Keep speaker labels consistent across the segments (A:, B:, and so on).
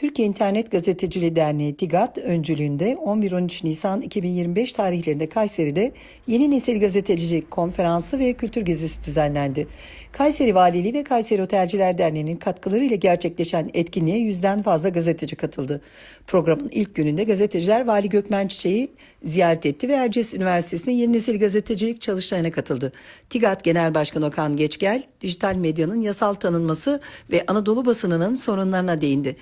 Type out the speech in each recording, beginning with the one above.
A: Türkiye İnternet Gazeteciliği Derneği TİGAD öncülüğünde 11-13 Nisan 2025 tarihlerinde Kayseri'de Yeni Nesil Gazetecilik Konferansı ve Kültür Gezisi düzenlendi. Kayseri Valiliği ve Kayseri Otelciler Derneği'nin katkılarıyla gerçekleşen etkinliğe yüzden fazla gazeteci katıldı. Programın ilk gününde gazeteciler Vali Gökmen Çiçek'i ziyaret etti ve Erciyes Üniversitesi'nin Yeni Nesil Gazetecilik çalıştayına katıldı. TİGAD Genel Başkanı Okan Geçgel, dijital medyanın yasal tanınması ve Anadolu basınının sorunlarına değindi.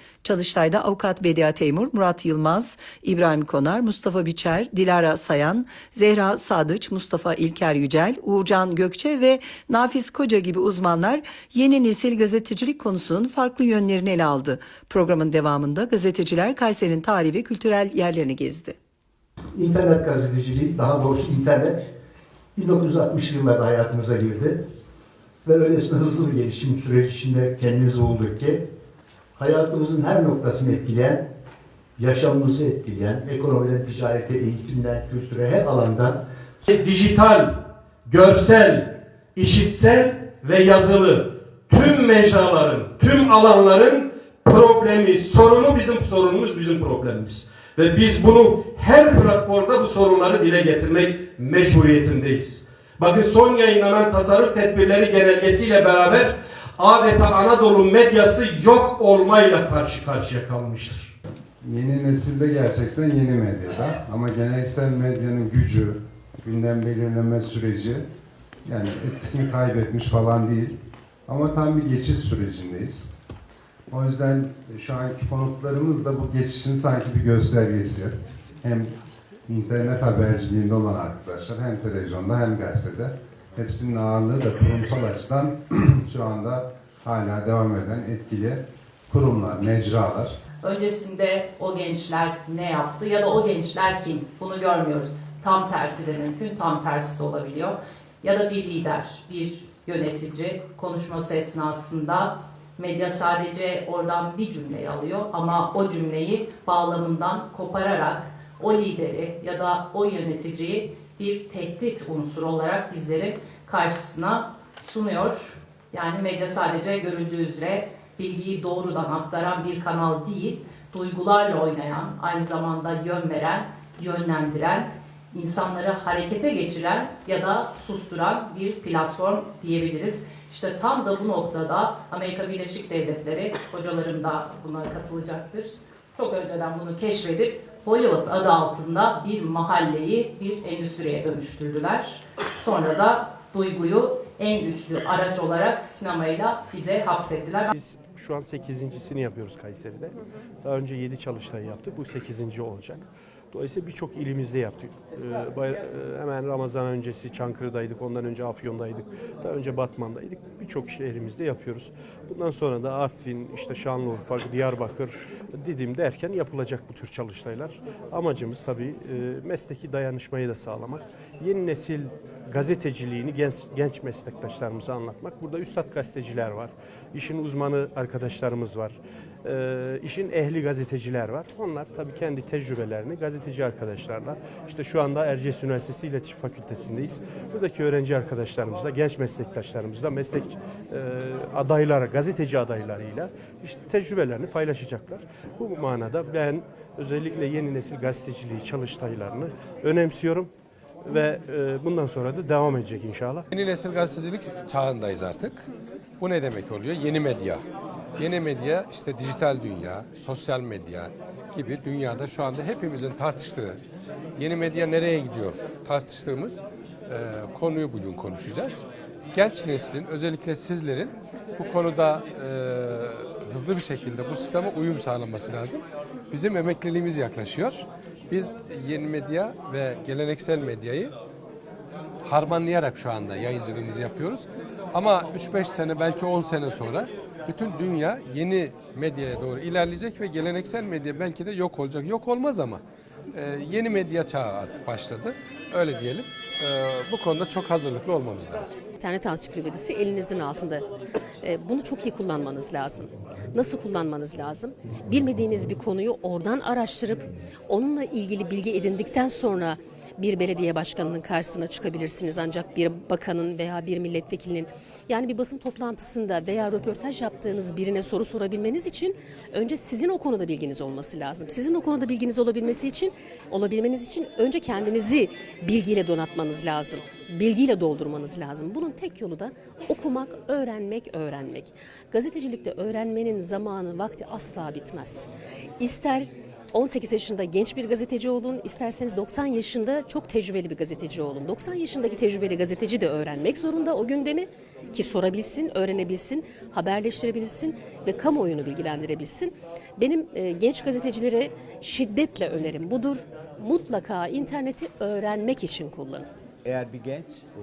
A: Çalıştayda avukat Bedia Teymur, Murat Yılmaz, İbrahim Konar, Mustafa Biçer, Dilara Sayan, Zehra Sadıç, Mustafa İlker Yücel, Uğurcan Gökçe ve Nafiz Koca gibi uzmanlar yeni nesil gazetecilik konusunun farklı yönlerini ele aldı. Programın devamında gazeteciler Kayseri'nin tarihi ve kültürel yerlerini gezdi.
B: İnternet gazeteciliği, daha doğrusu internet 1960 yıllarda hayatımıza girdi. Ve öylesine hızlı bir gelişim süreci içinde kendimizi bulduk ki hayatımızın her noktasını etkileyen, yaşamımızı etkileyen, ekonomiden, ticarete, eğitimden, kültüre her alandan
C: dijital, görsel, işitsel ve yazılı tüm mecraların, tüm alanların problemi, sorunu bizim sorunumuz, bizim problemimiz. Ve biz bunu her platformda bu sorunları dile getirmek mecburiyetindeyiz. Bakın son yayınlanan tasarruf tedbirleri genelgesiyle beraber adeta Anadolu medyası yok olmayla karşı karşıya kalmıştır.
D: Yeni nesilde gerçekten yeni medyada ama geleneksel medyanın gücü, gündem belirleme süreci yani etkisini kaybetmiş falan değil. Ama tam bir geçiş sürecindeyiz. O yüzden şu anki konuklarımız da bu geçişin sanki bir göstergesi. Hem internet haberciliğinde olan arkadaşlar hem televizyonda hem gazetede. Hepsinin ağırlığı da kurumsal açıdan şu anda hala devam eden etkili kurumlar, mecralar.
E: Öncesinde o gençler ne yaptı ya da o gençler kim? Bunu görmüyoruz. Tam tersi de mümkün, tam tersi de olabiliyor. Ya da bir lider, bir yönetici konuşması esnasında medya sadece oradan bir cümleyi alıyor ama o cümleyi bağlamından kopararak o lideri ya da o yöneticiyi bir tehdit unsuru olarak bizlerin karşısına sunuyor. Yani medya sadece görüldüğü üzere bilgiyi doğrudan aktaran bir kanal değil, duygularla oynayan, aynı zamanda yön veren, yönlendiren, insanları harekete geçiren ya da susturan bir platform diyebiliriz. İşte tam da bu noktada Amerika Birleşik Devletleri, hocalarım da buna katılacaktır. Çok önceden bunu keşfedip Hollywood adı altında bir mahalleyi bir endüstriye dönüştürdüler. Sonra da duyguyu en güçlü araç olarak sinemayla bize hapsettiler.
F: Biz şu an 8.sini yapıyoruz Kayseri'de. Daha önce 7 çalıştay yaptık. Bu 8. olacak. Dolayısıyla birçok ilimizde yaptık. Ee, e, hemen Ramazan öncesi Çankırı'daydık, ondan önce Afyon'daydık, daha önce Batman'daydık. Birçok şehrimizde yapıyoruz. Bundan sonra da Artvin, işte Şanlıurfa, Diyarbakır, Didim derken yapılacak bu tür çalıştaylar. Amacımız tabii e, mesleki dayanışmayı da sağlamak. Yeni nesil gazeteciliğini genç, genç meslektaşlarımıza anlatmak. Burada üstad gazeteciler var, işin uzmanı arkadaşlarımız var, e, işin ehli gazeteciler var. Onlar tabii kendi tecrübelerini gazeteci arkadaşlarla, işte şu anda Erciyes Üniversitesi İletişim Fakültesindeyiz. Buradaki öğrenci arkadaşlarımızla, genç meslektaşlarımızla, meslek e, adayları, gazeteci adaylarıyla işte tecrübelerini paylaşacaklar. Bu manada ben özellikle yeni nesil gazeteciliği çalıştaylarını önemsiyorum ve e, bundan sonra da devam edecek inşallah.
G: Yeni nesil gazetecilik çağındayız artık. Bu ne demek oluyor? Yeni medya. Yeni medya işte dijital dünya, sosyal medya gibi dünyada şu anda hepimizin tartıştığı yeni medya nereye gidiyor tartıştığımız e, konuyu bugün konuşacağız. Genç neslin özellikle sizlerin bu konuda e, hızlı bir şekilde bu sisteme uyum sağlaması lazım. Bizim emekliliğimiz yaklaşıyor. Biz yeni medya ve geleneksel medyayı harmanlayarak şu anda yayıncılığımızı yapıyoruz. Ama 3-5 sene belki 10 sene sonra bütün dünya yeni medyaya doğru ilerleyecek ve geleneksel medya belki de yok olacak. Yok olmaz ama e, yeni medya çağı artık başladı. Öyle diyelim. E, bu konuda çok hazırlıklı olmamız lazım.
H: İnternet ansiklopedisi elinizin altında. E, Bunu çok iyi kullanmanız lazım. Nasıl kullanmanız lazım? Bilmediğiniz bir konuyu oradan araştırıp onunla ilgili bilgi edindikten sonra bir belediye başkanının karşısına çıkabilirsiniz ancak bir bakanın veya bir milletvekilinin yani bir basın toplantısında veya röportaj yaptığınız birine soru sorabilmeniz için önce sizin o konuda bilginiz olması lazım. Sizin o konuda bilginiz olabilmesi için olabilmeniz için önce kendinizi bilgiyle donatmanız lazım. Bilgiyle doldurmanız lazım. Bunun tek yolu da okumak, öğrenmek, öğrenmek. Gazetecilikte öğrenmenin zamanı, vakti asla bitmez. İster 18 yaşında genç bir gazeteci olun, isterseniz 90 yaşında çok tecrübeli bir gazeteci olun. 90 yaşındaki tecrübeli gazeteci de öğrenmek zorunda o gündemi ki sorabilsin, öğrenebilsin, haberleştirebilsin ve kamuoyunu bilgilendirebilsin. Benim e, genç gazetecilere şiddetle önerim budur. Mutlaka interneti öğrenmek için kullanın.
I: Eğer bir genç e,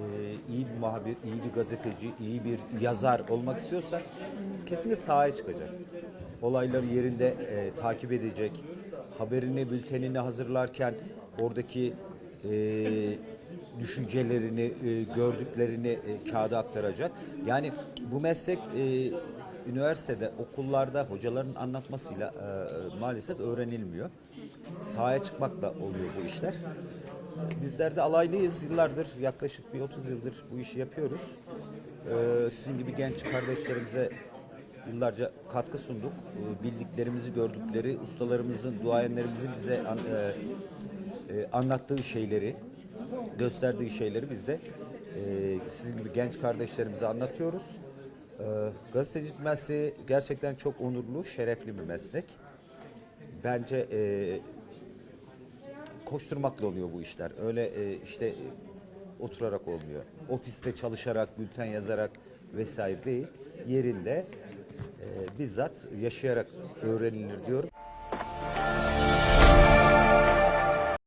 I: iyi bir muhabir, iyi bir gazeteci, iyi bir yazar olmak istiyorsa kesinlikle sahaya çıkacak. Olayları yerinde e, takip edecek. Haberini, bültenini hazırlarken oradaki e, düşüncelerini, e, gördüklerini e, kağıda aktaracak. Yani bu meslek e, üniversitede, okullarda hocaların anlatmasıyla e, maalesef öğrenilmiyor. Sahaya çıkmakla oluyor bu işler. Bizler de alaylıyız yıllardır, yaklaşık bir 30 yıldır bu işi yapıyoruz. Ee, sizin gibi genç kardeşlerimize yıllarca katkı sunduk. Ee, bildiklerimizi, gördükleri, ustalarımızın, duayenlerimizin bize e, e, anlattığı şeyleri, gösterdiği şeyleri biz de e, sizin gibi genç kardeşlerimize anlatıyoruz. Ee, gazetecilik mesleği gerçekten çok onurlu, şerefli bir meslek. Bence e, koşturmakla oluyor bu işler. Öyle işte oturarak olmuyor. Ofiste çalışarak, bülten yazarak vesaire değil. Yerinde bizzat yaşayarak öğrenilir diyorum.